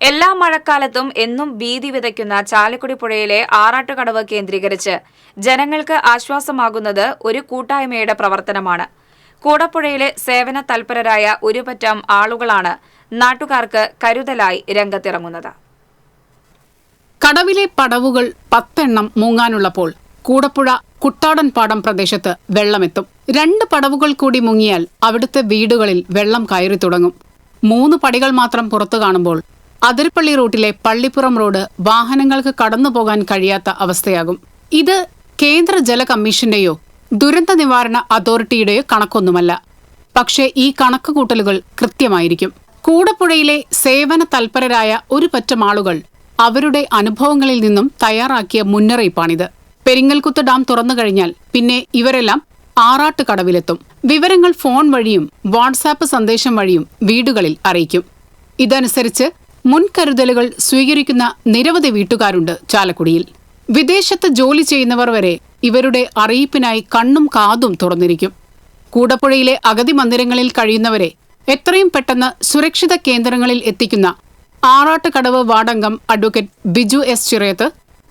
എല്ലാ മഴക്കാലത്തും എന്നും ഭീതി വിതയ്ക്കുന്ന ചാലക്കുടി പുഴയിലെ ആറാട്ടുകടവ് കേന്ദ്രീകരിച്ച് ജനങ്ങൾക്ക് ആശ്വാസമാകുന്നത് ഒരു കൂട്ടായ്മയുടെ പ്രവർത്തനമാണ്. കൂടപ്പുഴയിലെ സേവന തൽപരരായ ഒരു പറ്റം ആളുകളാണ് നാട്ടുകാർക്ക് കരുതലായി രംഗത്തിറങ്ങുന്നത്. കടവിലെ പടവുകൾ പത്തെണ്ണം മുങ്ങാനുള്ളപ്പോൾ കൂടപ്പുഴ കുട്ടാടൻ പാടം പ്രദേശത്ത് വെള്ളമെത്തും. രണ്ട് പടവുകൾ കൂടി മുങ്ങിയാൽ അവിടുത്തെ വീടുകളിൽ വെള്ളം കയറി തുടങ്ങും മൂന്ന് പടികൾ മാത്രം പുറത്തു കാണുമ്പോൾ അതിരപ്പള്ളി റൂട്ടിലെ പള്ളിപ്പുറം റോഡ് വാഹനങ്ങൾക്ക് കടന്നു പോകാൻ കഴിയാത്ത അവസ്ഥയാകും. ഇത് കേന്ദ്ര ജല കമ്മീഷന്റെയോ ദുരന്ത നിവാരണ അതോറിറ്റിയുടെയോ കണക്കൊന്നുമല്ല. പക്ഷേ ഈ കണക്കുകൂട്ടലുകൾ കൃത്യമായിരിക്കും. കൂടപ്പുഴയിലെ സേവന തൽപരരായ ഒരു പറ്റം ആളുകൾ അവരുടെ അനുഭവങ്ങളിൽ നിന്നും തയ്യാറാക്കിയ മുന്നറിയിപ്പാണിത്. പെരിങ്ങൽകുത്ത് ഡാം തുറന്നു കഴിഞ്ഞാൽ പിന്നെ ഇവരെല്ലാം ആറാട്ട് കടവിലെത്തും വിവരങ്ങൾ ഫോൺ വഴിയും വാട്സാപ്പ് സന്ദേശം വഴിയും വീടുകളിൽ അറിയിക്കും. ഇതനുസരിച്ച് മുൻകരുതലുകൾ സ്വീകരിക്കുന്ന നിരവധി വീട്ടുകാരുണ്ട് ചാലക്കുടിയിൽ. വിദേശത്ത് ജോലി ചെയ്യുന്നവർ വരെ ഇവരുടെ അറിയിപ്പിനായി കണ്ണും കാതും തുറന്നിരിക്കും. കൂടപ്പുഴയിലെ അഗതി മന്ദിരങ്ങളിൽ കഴിയുന്നവരെ എത്രയും പെട്ടെന്ന് സുരക്ഷിത കേന്ദ്രങ്ങളിൽ എത്തിക്കുന്ന Arattukadavu വാർഡംഗം advocate Biju S Chirayath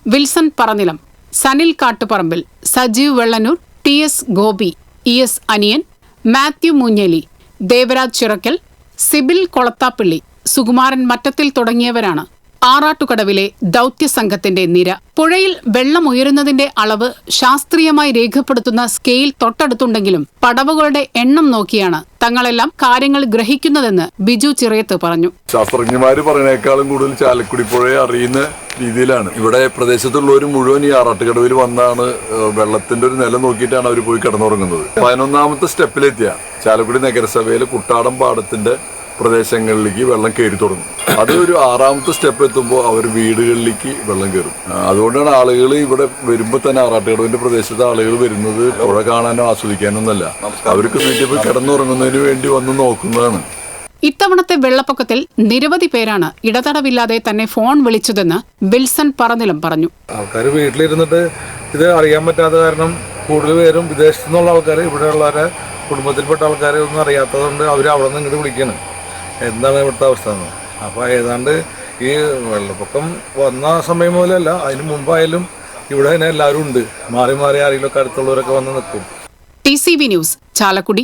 Wilson Paranilam Sanil Kattuparambil Sajeev Vellanur T S Gopi E S Aniyan Mathew Moonjeli Devaraj Chirakkal Sibil Kolathappilly Sukumaran Mattathil തുടങ്ങിയവരാണ്. ആറാട്ടുകടവിലെ ദൗത്യ സംഘത്തിന്റെ നിര. പുഴയിൽ വെള്ളം ഉയരുന്നതിന്റെ അളവ് ശാസ്ത്രീയമായി രേഖപ്പെടുത്തുന്ന സ്കെയിൽ തൊട്ടടുത്തുണ്ടെങ്കിലും പടവുകളുടെ എണ്ണം നോക്കിയാണ് തങ്ങളെല്ലാം കാര്യങ്ങൾ ഗ്രഹിക്കുന്നതെന്ന് ബിജു ചിറയത്ത് പറഞ്ഞു. ശാസ്ത്രജ്ഞമാര് പറയുന്നേക്കാളും കൂടുതൽ ചാലക്കുടി പുഴയെ അറിയുന്ന രീതിയിലാണ്. ഇവിടെ പ്രദേശത്തുള്ളവർ മുഴുവൻ ഈ ആറാട്ടുകടവിൽ വന്നാണ് വെള്ളത്തിന്റെ ഒരു നില നോക്കിയിട്ടാണ് അവർ പോയി കിടന്നുറങ്ങുന്നത്. പതിനൊന്നാമത്തെ സ്റ്റെപ്പിലെത്തിയ ചാലക്കുടി നഗരസഭയിലെ കുട്ടാടം പാടത്തിന്റെ പ്രദേശങ്ങളിലേക്ക് വെള്ളം കയറി തുടങ്ങും. അത് ഒരു ആറാമത്തെ സ്റ്റെപ്പ് എത്തുമ്പോൾ അവർ വീടുകളിലേക്ക് വെള്ളം കയറും. അതുകൊണ്ടാണ് ആളുകൾ ഇവിടെ വരുമ്പോൾ തന്നെ ആറാട്ടുകടവിന്റെ പ്രദേശത്തെ ആളുകൾ വരുന്നത് പുഴ കാണാനോ ആസ്വദിക്കാനോ ഒന്നല്ല അവർക്ക് വീട്ടിൽ കിടന്നുറങ്ങുന്നതിന് വേണ്ടി വന്ന് നോക്കുന്നതാണ്. ഇത്തവണത്തെ വെള്ളപ്പൊക്കത്തിൽ നിരവധി പേരാണ് ഇടതടവില്ലാതെ തന്നെ ഫോൺ വിളിച്ചതെന്ന് ബിൽസൺ പറഞ്ഞിലും പറഞ്ഞു. ആൾക്കാർ വീട്ടിലിരുന്നിട്ട് ഇത് അറിയാൻ പറ്റാത്ത കാരണം കൂടുതൽ പേരും വിദേശത്തു നിന്നുള്ള ആൾക്കാർ ഇവിടെയുള്ളവരെ കുടുംബത്തിൽപ്പെട്ട ആൾക്കാരെ ഒന്നും അറിയാത്തതുകൊണ്ട് അവർ അവിടെ നിന്ന് ഇങ്ങോട്ട് വിളിക്കണം. എന്താണ് ഇവിടുത്തെ അവസ്ഥ എന്ന്? അപ്പോൾ ഏതാണ്ട് ഈ വെള്ളപ്പൊക്കം വന്ന സമയം മുതലല്ല അതിന് മുമ്പായാലും ഇവിടെ തന്നെ എല്ലാവരും ഉണ്ട്. മാറി മാറി ആരെങ്കിലുമൊക്കെ അടുത്തുള്ളവരൊക്കെ വന്ന് നിൽക്കും. T C B news Chalakudy.